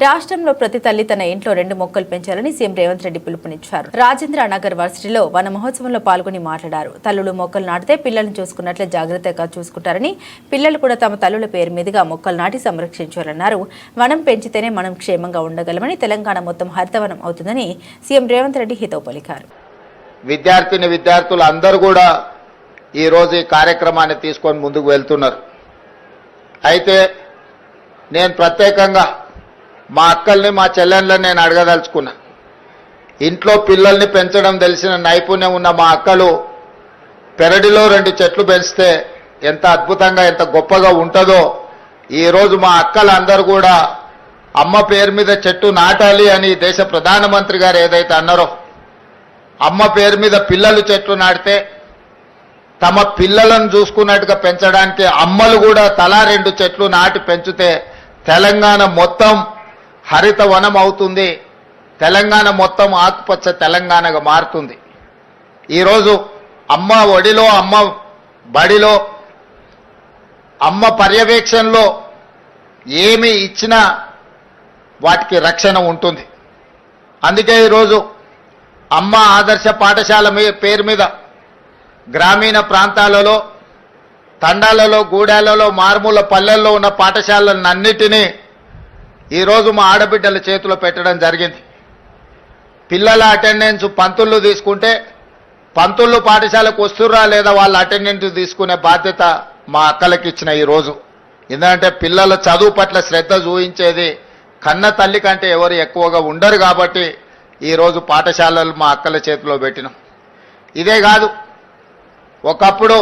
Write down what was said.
రాష్ట్రంలో ప్రతి తల్లి తన ఇంట్లో రెండు మొక్కలు పెంచాలని సీఎం రేవంత్ రెడ్డి పిలుపునిచ్చారు. రాజేంద్ర నగర్ వర్సిటీలో వన మహోత్సవంలో పాల్గొని మాట్లాడారు. తల్లులు మొక్కలు నాటితే పిల్లల్ని చూసుకున్నట్లే జాగ్రత్తగా చూసుకుంటారని పిల్లలు కూడా తమ తల్లుల పేరు మీదుగా మొక్కలు నాటి సంరక్షించాలన్నారు. వనం పెంచితేనే మనం క్షేమంగా ఉండగలమని తెలంగాణ మొత్తం హరితవనం అవుతుందని సీఎం రేవంత్ రెడ్డి హితవు పలికారు. విద్యార్థిని విద్యార్థులు అందరూ కూడా ఈరోజు ఈ కార్యక్రమాన్ని తీసుకొని ముందుకు వెళ్తున్నారు. అయితే నేను ప్రత్యేకంగా మా అక్కల్ని మా చెల్లెళ్ళని నేను అడగదలుచుకున్నా. ఇంట్లో పిల్లల్ని పెంచడం తెలిసిన నైపుణ్యం ఉన్న మా అక్కలు పెరడిలో రెండు చెట్లు పెంచితే ఎంత అద్భుతంగా ఎంత గొప్పగా ఉంటుందో ఈరోజు మా అక్కలందరూ కూడా అమ్మ పేరు మీద చెట్టు నాటాలి అని దేశ ప్రధానమంత్రి గారు ఏదైతే అన్నారో అమ్మ పేరు మీద పిల్లలు చెట్లు నాటితే తమ పిల్లలను చూసుకున్నట్టుగా పెంచడానికి అమ్మలు కూడా తలా రెండు చెట్లు నాటి పెంచితే తెలంగాణ మొత్తం హరిత వనం అవుతుంది తెలంగాణ మొత్తం ఆకుపచ్చ తెలంగాణగా మారుతుంది. ఈరోజు అమ్మ ఒడిలో అమ్మ బడిలో అమ్మ పర్యవేక్షణలో ఏమి ఇచ్చినా వాటికి రక్షణ ఉంటుంది. అందుకే ఈరోజు అమ్మ ఆదర్శ పాఠశాల పేరు మీద గ్రామీణ ప్రాంతాలలో తండాలలో గూడాలలో మారుమూల పల్లెల్లో ఉన్న పాఠశాలలన్నిటినీ ఈరోజు మా ఆడబిడ్డల చేతిలో పెట్టడం జరిగింది. పిల్లల అటెండెన్స్ పంతుళ్ళు తీసుకుంటే పంతుళ్ళు పాఠశాలకు వస్తుర్రా లేదా వాళ్ళ అటెండెన్స్ తీసుకునే బాధ్యత మా అక్కలకి ఇచ్చిన ఈరోజు ఎందుకంటే పిల్లల చదువు పట్ల శ్రద్ధ చూపించేది కన్న తల్లి కంటే ఎవరు ఎక్కువగా ఉండరు కాబట్టి ఈరోజు పాఠశాలలు మా అక్కల చేతిలో పెట్టినాం. ఇదే కాదు ఒకప్పుడు